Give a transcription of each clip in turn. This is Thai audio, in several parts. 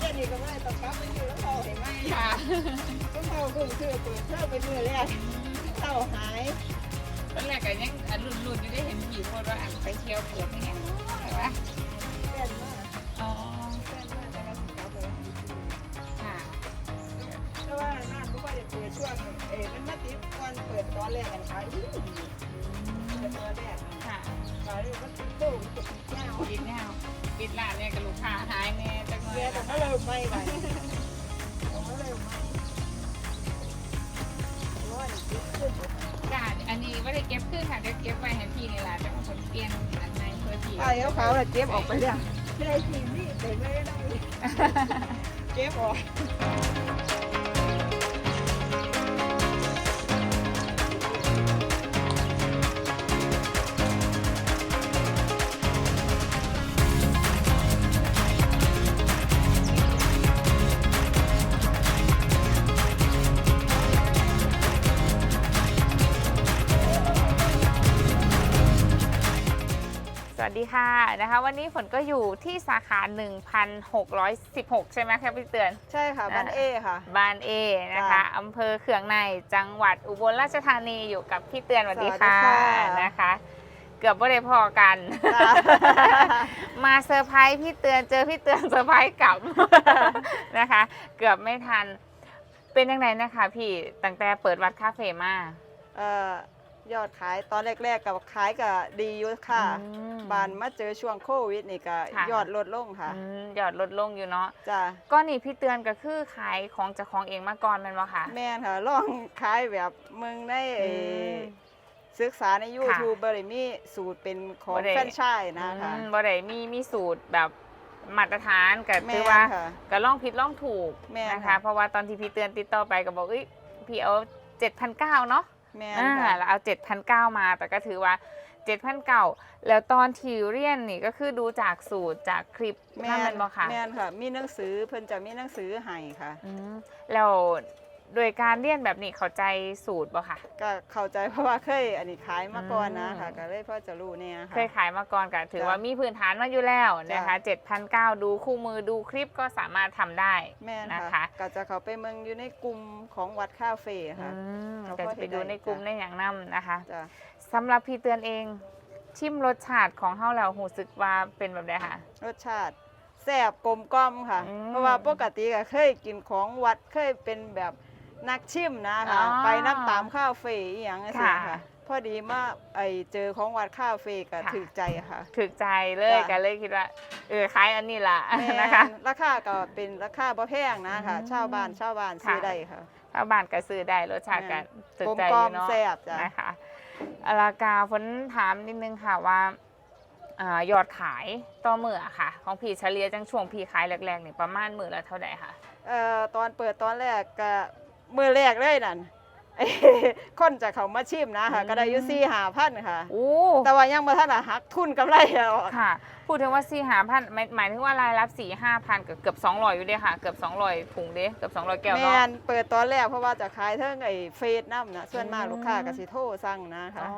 เดี๋ยวนี้ก็ไม่ต้องกลับไปอยู่แล้วพอเห็นไหมค่ะก็พอเพิ่งคือเปิดเทอมไปมือแรกเต้าหายตอนแรกก็ยังอันรุ่นๆอยู่ได้เห็นผีโพดว่าอันไปเที่ยวเปิดนี่ไงเห็นปะเต้นมากอ๋อเต้นมากแต่ก็สิกลับไปแล้วค่ะแต่ว่าน้าก็ไม่ได้เปิดช่วงเอ๋มันมาติดก่อนเปิดตอนแรกกันขายดีเปิดตอนแรกค่ะขายดีมันติดโป้งติดเจ้าปิดแนวปิดร้านเนี่ยกับลูกค้าหายแน่ จังเลเรียยนแต่ก็เริ่มไม่ไปผมก็เริ่มไม่ร้อยติดขึ้นจ้าอันนี้ไม่ได้เก็บขึ้นค่ะเดี๋ยวเก็บไว้ให้พี่นี่แหละจะเป็นคนเปลี่ยนอันในเพื่อพี่ไอ้เขาเขาเก็บออกไปแล้วไม่ได้ทีนี่เต็มไม่ได้เก็บออก วัสดีค่ะนะคะ วันนี้ฝนก็อยู่ที่สาขา 1616 ใช่ไหมครับพี่เตือน ใช่ค่ะ บ้านเอค่ะ บ้านเอนะคะจ้ะอำเภอเขืองในจังหวัดอุบลราชธานีอยู่กับพี่เตือนสวัสดีสวัสดีค่ะค่ะนะคะ เกือบไม่ได้พอกันจ้ะมาเซอร์ไพรส์พี่เตือนเจอพี่เตือนเซอร์ไพรส์กลับนะคะ เกือบไม่ทันเป็นยังไงนะคะ พี่ตั้งแต่เปิดวัดคาเฟ่มาเอ่อ ยอดขายตอนแรกๆกับขายก็ดีอยู่ค่ะ อืม บานมาเจอช่วงโควิดนี่ก็ค่ะ ยอดลดลงค่ะอืมยอดลดลงอยู่เนาะจ้ะก็นี่พี่เตือนก็คือขายของเจากของเองมาก่อนแมันวะค่ะ แม่นค่ะลองขายแบบมึงได้อืมศึกษาใน YouTube บริมีสูตรเป็นของบ่ได้ แฟรนไชส์นะคะ อืมบ่ได้มีมีสูตรแบบมาตรฐานก็แม่คือนว่าค่ะ ก็ล่องผิดล่องถูกแม่นนะคะ ค่ะ เพราะว่าตอนที่พี่เตือนติดต่อไปก็บอกเอ้ยพี่เอา7,900เนาะ แม่นอ่าค่ะ แล้วเอา7,900มา แต่ก็ถือว่า7,900แล้วตอนที่เรียนนี่ก็คือดูจากสูตรจากคลิปแม่ถ้ามันนบ่ค่ะ แม่นค่ะ มีหนังสือเพิ่นจะมีหนังสือให้ค่ะ อืมแล้ว โดยการเรียนแบบนี้เข้าใจสูตรบ่ค่ะ ก็เข้าใจเพราะว่าเคยอันนี้ขายมาก่อนนะอืมค่ะ ก็เลยพอจะรู้เนี่ยค่ะ เคยขายมาก่อนก็ถือจ้ะว่ามีพื้นฐานมาอยู่แล้วนะคะจ้ะ7,900ดูคู่มือดูคลิปก็สามารถทำได้แม่นนะค่ะคะ ก็จะเขาไปเมืองอยู่ในกลุ่มของวัดคาเฟ่ค่ะ อืมเขาก็ก็จะไปดูเห็นได้ในกลุ่มจ้ะในอย่างนำนะคะจ้ะสำหรับพี่เตือนเอง ชิมรสชาติของเฮาแล้วหูสึกว่าเป็นแบบใดค่ะ รสชาติแซ่บกลมกล่อมค่ะ อืม เพราะว่าปกติก็เคยกินของวัดเคยเป็นแบบ นักชิมนะคะ อ๋อไปน้ำตามข้าวเฟ่อหย่างนี้ค่ะค่ะ พอดีมาไอเจอของวัดข้าวเฟ่ก็ค่ะถึกใจค่ะ ถึกใจเลยจ้ะ กันเลยคิดว่า เออขายอันนี้ล่ะแม่นะคะราคาก็เป็นราคาบ่แพงนะคะอืมชาวบ้านชาวบ้านซื้อค่ะ ได้ค่ะ ถ้าบ้านก็ซื้อได้รสชาติก็ถึกกลมใจกอล่อมยู่เนาะแซ่บจ้ะ นะคะอลากาฝนถามนิดนึงค่ะว่าอ่ายอดขายต่อมืออะค่ะ ของพี่เฉลี่ยจังช่วงพี่ขายแรกๆนี่ประมาณมือละเท่าไหร่ค่ะเอ่อตอนเปิดตอนแรกก็ มือแรกเลยนั่น คนจะเขามาชิมนะค่ะอืมก็ได้อยู่สี่หาพันค่ะ โอ้แต่ว่ายังมาท่านอะหักทุนกำไรแล้วค่ะ พูดถึงว่าสี่หาพันหมายหมายถึงว่ารายรับสี่ห้าพันเกือบเกือบสองร้อยอยู่เด้ค่ะ เกือบสองร้อยถุงเด้เกือบสองร้อยแก้วแมเนาะ นเปิดตอนแรกเพราะว่าจะขายเท่งไอ้เฟซน้ำนะส่วนมากอืม ลูกค้าก็สิโทรสั่งนะอ๋คะอ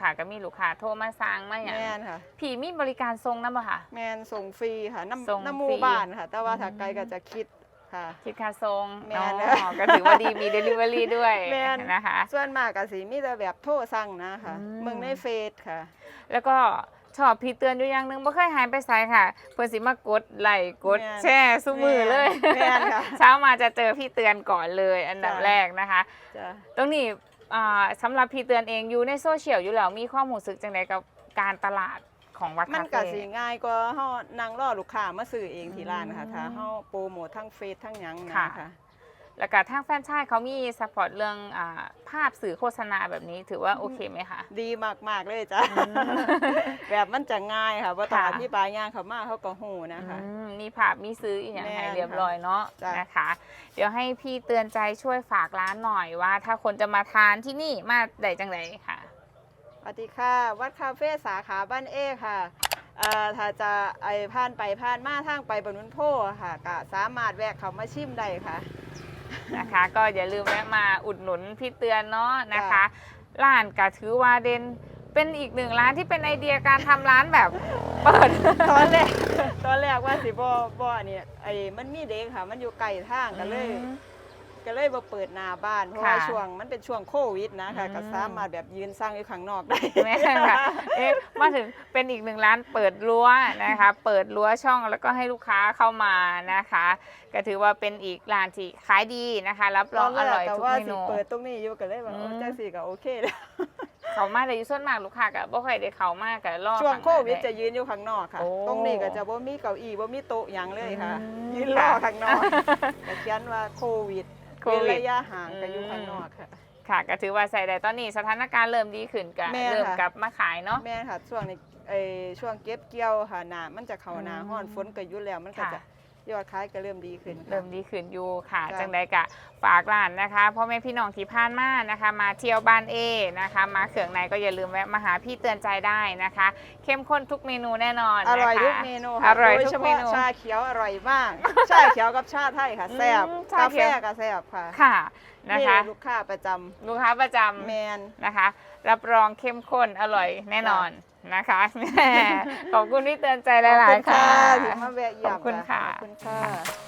ค่ะก็มีลูกค้าโทรมาสั่งมาอย่างแมนค่ะพี่มีบริการทรงน้ำบ่ค่ะ แมนส่งฟรีค่ะส่งน้ำน้ำหฟรีมูบ้านค่ะ แต่ว่าถ้าอืมไกลก็จะคิด ค่ะ คิดค่าทรงแม่อ๋นอก็ถือว่าดีมี Delivery ด้วยแม่นนะคะ ส่วนมากก็สิมีแต่แบบโทรสั่งนะคะอืมเมืองในเฟซค่ะ แล้วก็ชอบพี่เตือนอยู่อย่างหนึงบ่เคยหายไปไสค่ะ เพื่อนสิมากดไลค์กดแม่นแชร์ซุมือเลยแม่นค่ะเช้ามาจะเจอพี่เตือนก่อนเลยอันดับจ้ะ แรกนะคะ จ้ะ ตรงนี้อ่าสำหรับพี่เตือนเองอยู่ในโซเชียลอยู่แล้วมีความรู้สึกจังไดกับการตลาด ของวัดมันคาก็เฟ่สิง่ายกว่าเฮานั่งรอลูกค้ามาซื้อเองที่ร้านค่ะอืมถ้าเฮาโปรโมททั้งเฟซทั้งหยังนะค่ะคะแล้วก็ทางแฟรนไชส์เขามีสปอร์ตเรื่องอาภาพสื่อโฆษณาแบบนี้ถือว่าโอเคไหมคะดีมาก ๆ เลยจ้ะอืมแบบมันจะง่ายค่ะว่าต้องค่ะอธิบายย่างเขามาเขาก็หูนะคะอืมมีภาพมีซื้ออีกอย่างแม่นให้เรียบร้อยเนาะจ้ะนะคะ เดี๋ยวให้พี่เตือนใจช่วยฝากร้านหน่อยว่า ถ้าคนจะมาทานที่นี่มาได้จังไรค่ะส วัสดีค่ะ วัดคาเฟ่สาขาบ้านเอค่ะเอ่อถ้าจะไอผ่านไปผ่านมาทางไปบรรนุนโพค่ะก็สามารถแวะเขามาชิมได้ค่ะ นะคะก็อย่าลืมแวะมาอุดหนุนพี่เตือนเนาะนะคะจ้ร้านก็ถือว่าเด่นเเป็นอีกหนึ่งร้านที่เป็นไอเดียการทำร้านแบบเปิดตอนแรกตอนแรกว่าสิบ่บ่อันนี้ไอ้มันมีเด็กค่ะ มันอยู่ไกลทางก็เลย ก็เลยบ่เปิดหน้าบ้านเพราะว่าค่ะ ช่วงมันเป็นช่วงโควิดนะคะอืมก็สามารถแบบยืนสร้างอยู่ข้างนอกได้ แม่ค่ะเอ๊ะมาถึงเป็นอีกหนึ่งร้านเปิดรั้วนะคะ เปิดรั้วช่องแล้วก็ให้ลูกค้าเข้ามานะคะ ก็ถือว่าเป็นอีกร้านที่ขายดีนะคะ รับรตอองนอแรกร่อยก็ทุกว่าเมสินู เปิดตรงนี้อยู่ก็เลยว่าอืโอ้มจังซี่ก็โอเคแล้วเขามาแต่อยุส่วนมากลูกค้าก็บ่ค่อยได้เขามากก็รอช่วงข้าหน้าโควิดได้จะยืนอยู่ข้างนอกค่ะ โอ้ตรงนี้ก็จะบ่มีเก้าอี้บ่มีโต๊ะหยังเลยค่ะ อืมยืนรอค่ะ ข้างนอกก็เขียนว่าโควิด โคเว้นวิด ระยะห่างก็อยู่ข้างนอกค่ะ ค่ะก็ถือว่าใส่ได้ตอนนี้สถานการณ์เริ่มดีขึ้นก็แม่นเริ่มค่ะกลับมาขายเนาะ แม่นค่ะช่วงนี้ไอ้ช่วงเก็บเกี่ยวค่ะหน้ามันจะเข้าหน้าอืมฮ้อนฝนก็อยู่แล้วมันก็ค่ะ จะ ยอดขายก็เริ่มดีขึ้นค่ะ เริ่มดีขึ้นอยู่ค่ะ จ้ะ จังใดกะฝากร้านนะคะพ่อแม่พี่น้องที่ผ่านมานะคะ มาเที่ยวบ้านเอนะคะ มาเขื่องในก็อย่าลืมแวะมาหาพี่เตือนใจได้นะคะ เข้มข้นทุกเมนูแน่นอนอนะคะร่อยทุกเมนูอค่ะร่อยโดยทุเฉกเมพาะนู ชาเขียวอร่อยมาก ชาเขียวกับชาไทยค่ะ แซ่บอืมชากาเขีแฟยว ก็แซ่บค่ะค่ะนะคะ ลูกค้าประจำลูกค้าประจแมนำนะคะ รับรองเข้มข้นอร่อยแน่นอน นะคะขอบคุณที่เตือนใจหลายๆค่ะที่มาแวะเยี่ยมขอบคุณค่ะ ขอบคุณค่ะ